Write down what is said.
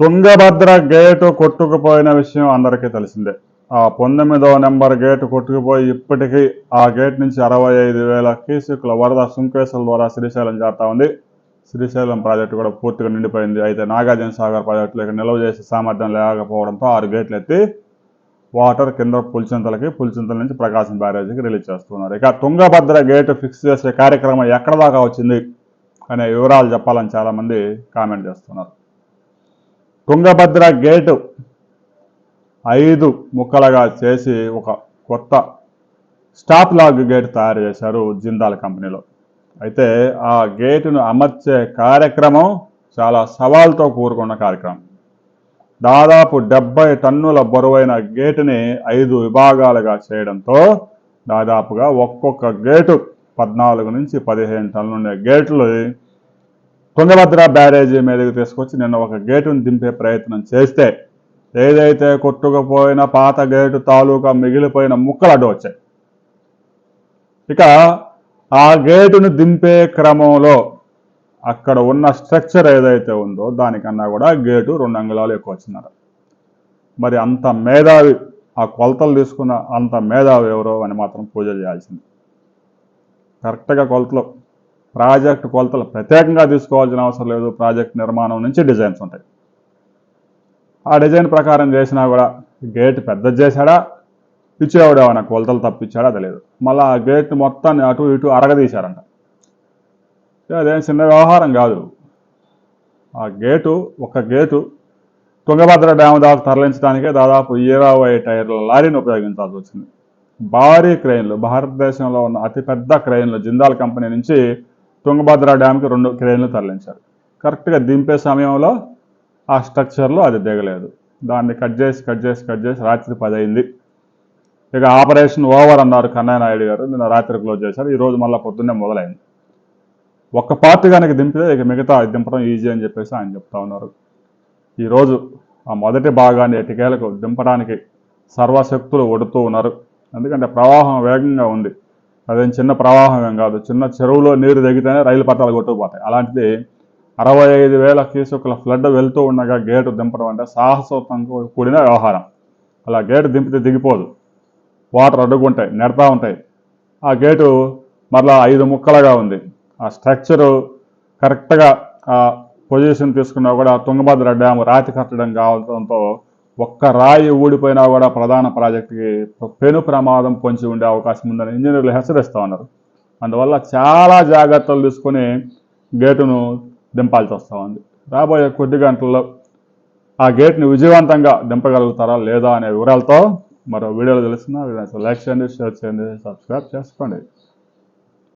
Tungabhadra gate కొట్టుకుపోయిన విషయం అందరికీ తెలిసిందే. ఆ పంతొమ్మిదవ నెంబర్ గేటు కొట్టుకుపోయి ఇప్పటికీ ఆ గేట్ నుంచి అరవై ఐదు వేల కేసుకుల వరద సుంకేశ్వర ద్వారా శ్రీశైలం చేస్తూ ఉంది. శ్రీశైలం ప్రాజెక్టు కూడా పూర్తిగా నిండిపోయింది. అయితే నాగార్జున సాగర్ ప్రాజెక్టులో నిల్వ చేసే సామర్థ్యం లేకపోవడంతో ఆరు గేట్లు ఎత్తి వాటర్ కింద పులిచింతలకి పులిచింతల నుంచి ప్రకాశం బ్యారేజీకి రిలీజ్ చేస్తున్నారు. ఇక తుంగభద్ర గేటు ఫిక్స్ చేసే కార్యక్రమం ఎక్కడ దాకా వచ్చింది అనే వివరాలు చెప్పాలని చాలామంది కామెంట్ చేస్తున్నారు. తుంగభద్ర గేటు ఐదు ముక్కలుగా చేసి ఒక కొత్త స్టాప్ లాగ్ గేట్ తయారు చేశారు జిందాల్ కంపెనీలో. అయితే ఆ గేటును అమర్చే కార్యక్రమం చాలా సవాల్తో కూడుకున్న కార్యక్రమం. దాదాపు డెబ్బై టన్నుల బరువైన గేటుని ఐదు విభాగాలుగా చేయడంతో దాదాపుగా ఒక్కొక్క గేటు పద్నాలుగు నుంచి పదిహేను టన్నులు గేట్లు తుంగభద్ర బ్యారేజీ మీదకి తీసుకొచ్చి నిన్న ఒక గేటును దింపే ప్రయత్నం చేస్తే ఏదైతే కొట్టుకుపోయిన పాత గేటు తాలూకా మిగిలిపోయిన ముక్కలు అడ్డు వచ్చాయి. ఇక ఆ గేటును దింపే క్రమంలో అక్కడ ఉన్న స్ట్రక్చర్ ఏదైతే ఉందో దానికన్నా కూడా గేటు రెండు అంగుళాలు ఎక్కువ వచ్చినారు మరి అంత మేధావి ఆ కొలతలు తీసుకున్న అంత మేధావి ఎవరో అని మాత్రం పూజ చేయాల్సింది. కరెక్ట్గా కొలతలు ప్రాజెక్ట్ కొలతలు ప్రత్యేకంగా తీసుకోవాల్సిన అవసరం లేదు. ప్రాజెక్ట్ నిర్మాణం నుంచి డిజైన్స్ ఉంటాయి. ఆ డిజైన్ ప్రకారం చేసినా కూడా గేట్ పెద్ద చేశాడా? ఇచ్చేవాడు ఏమైనా కొలతలు తప్పించాడా? తెలియదు. మళ్ళీ ఆ గేట్ మొత్తాన్ని అటు ఇటు అరగదీశారంట. అదేం చిన్న వ్యవహారం కాదు. ఆ గేటు ఒక గేటు తుంగభద్ర డ్యామ్ దాకా తరలించడానికే దాదాపు ఇరవై టైర్ల లారీని ఉపయోగించాల్సి వచ్చింది. భారీ క్రెయిన్లు భారతదేశంలో ఉన్న అతిపెద్ద క్రెయిన్లు జిందాల్ కంపెనీ నుంచి తుంగభద్ర డ్యామ్కి రెండు క్రేన్లు తరలించారు. కరెక్ట్గా దింపే సమయంలో ఆ స్ట్రక్చర్లో అది దిగలేదు. దాన్ని కట్ చేసి కట్ చేసి కట్ చేసి రాత్రి పది అయింది ఇక ఆపరేషన్ ఓవర్ అన్నారు కన్నయ్య నాయుడు గారు. నిన్న రాత్రి క్లోజ్ చేశారు. ఈ రోజు మళ్ళీ పొద్దున్నే మొదలైంది. ఒక్క పార్ట్ కనుక దింపితే ఇక మిగతా దింపడం ఈజీ అని చెప్పేసి ఆయన చెప్తా ఉన్నారు. ఈరోజు ఆ మొదటి భాగాన్ని ఎటికేలకు దింపడానికి సర్వశక్తులు ఒడుతూ ఉన్నారు. ఎందుకంటే ప్రవాహం వేగంగా ఉంది. అదేం చిన్న ప్రవాహం ఏం కాదు. చిన్న చెరువులో నీరు దిగితేనే రైలు పట్టాలు కొట్టుకుపోతాయి. అలాంటిది అరవై ఐదు వేల క్యూసెక్కుల ఫ్లడ్ వెళ్తూ ఉండగా గేటు దింపడం అంటే సాహసోత్వంతో కూడిన వ్యవహారం. అలా గేటు దింపితే దిగిపోదు. వాటర్ అడ్డుకుంటాయి నెడతా ఉంటాయి. ఆ గేటు మరలా ఐదు ముక్కలుగా ఉంది. ఆ స్ట్రక్చరు కరెక్ట్గా ఆ పొజిషన్ తీసుకున్నా కూడా తుంగభద్ర డ్యామ్ రాతి కట్టడం కావడంతో ఒక్క రాయి ఊడిపోయినా కూడా ప్రధాన ప్రాజెక్టుకి పెను ప్రమాదం పొంచి ఉండే అవకాశం ఉందని ఇంజనీర్లు హెచ్చరిస్తూ ఉన్నారు. అందువల్ల చాలా జాగ్రత్తలు తీసుకొని గేటును దింపాల్సి వస్తూ ఉంది. రాబోయే కొద్ది గంటల్లో ఆ గేట్ని విజయవంతంగా దింపగలుగుతారా లేదా అనే వివరాలతో మరో వీడియోలు తెలుస్తున్నా లైక్ చేయండి షేర్ చేయండి సబ్స్క్రైబ్ చేసుకోండి.